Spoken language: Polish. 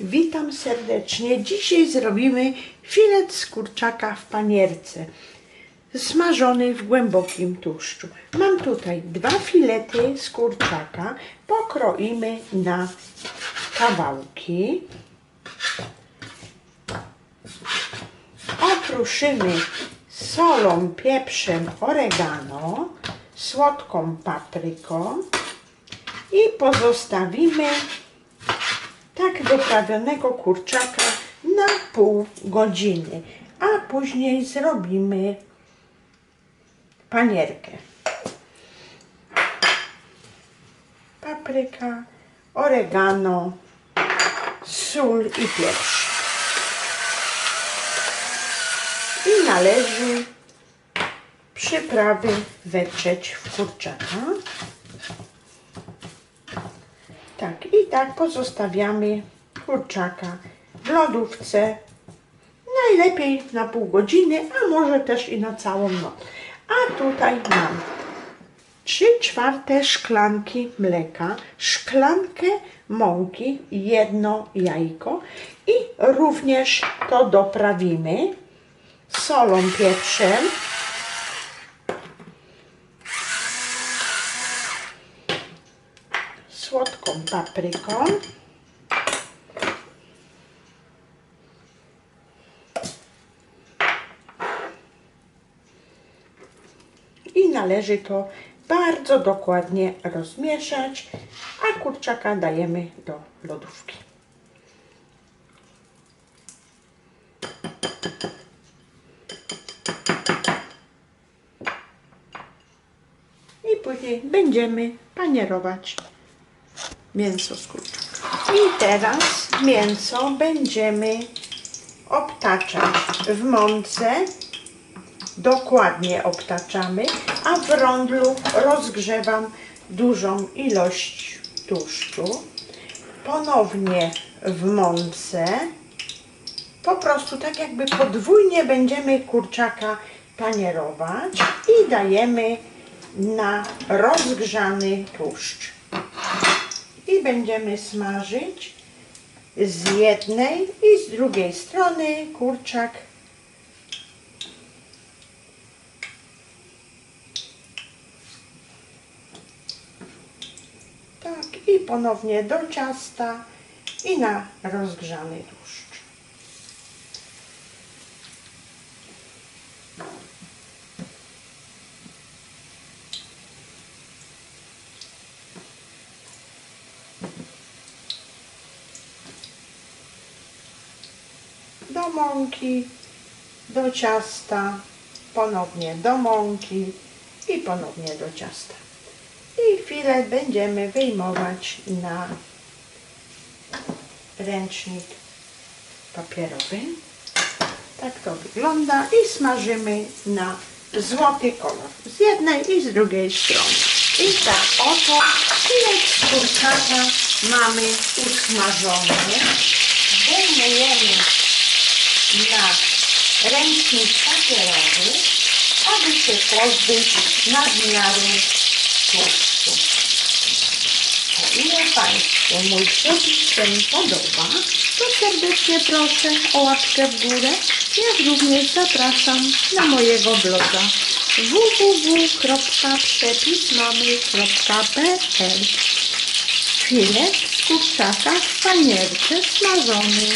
Witam serdecznie. Dzisiaj zrobimy filet z kurczaka w panierce, smażony w głębokim tłuszczu. Mam tutaj dwa filety z kurczaka. Pokroimy na kawałki. Okruszymy solą, pieprzem, oregano, słodką papryką i pozostawimy tak doprawionego kurczaka na pół godziny, a później zrobimy panierkę. Papryka, oregano, sól i pieprz. I należy przyprawy wetrzeć w kurczaka. Tak, i tak pozostawiamy kurczaka w lodówce. Najlepiej na pół godziny, a może też i na całą noc. A tutaj mam 3 czwarte szklanki mleka, szklankę mąki, jedno jajko i również to doprawimy solą, pieprzem. Słodką papryką. I należy to bardzo dokładnie rozmieszać, a kurczaka dajemy do lodówki. I później będziemy panierować mięso z kurczaka. I teraz mięso będziemy obtaczać w mące. Dokładnie obtaczamy, a w rondlu rozgrzewam dużą ilość tłuszczu. Ponownie w mące. Po prostu tak jakby podwójnie będziemy kurczaka panierować i dajemy na rozgrzany tłuszcz i będziemy smażyć z jednej i z drugiej strony kurczak. Tak, i ponownie do ciasta i na rozgrzany tłuszcz. Do mąki, do ciasta, ponownie do mąki i ponownie do ciasta. I chwilę będziemy wyjmować na ręcznik papierowy. Tak to wygląda i smażymy na złoty kolor z jednej i z drugiej strony. I tak oto filet z kurczaka mamy usmażony. Wyjmujemy na ręcznik papierowy, aby się pozbyć nadmiaru tłuszczu. O ile Państwu mój przepis ten podoba, to serdecznie proszę o łapkę w górę, jak również zapraszam na mojego bloga www.przepismamy.pl Filet z kurczaka w panierce smażony.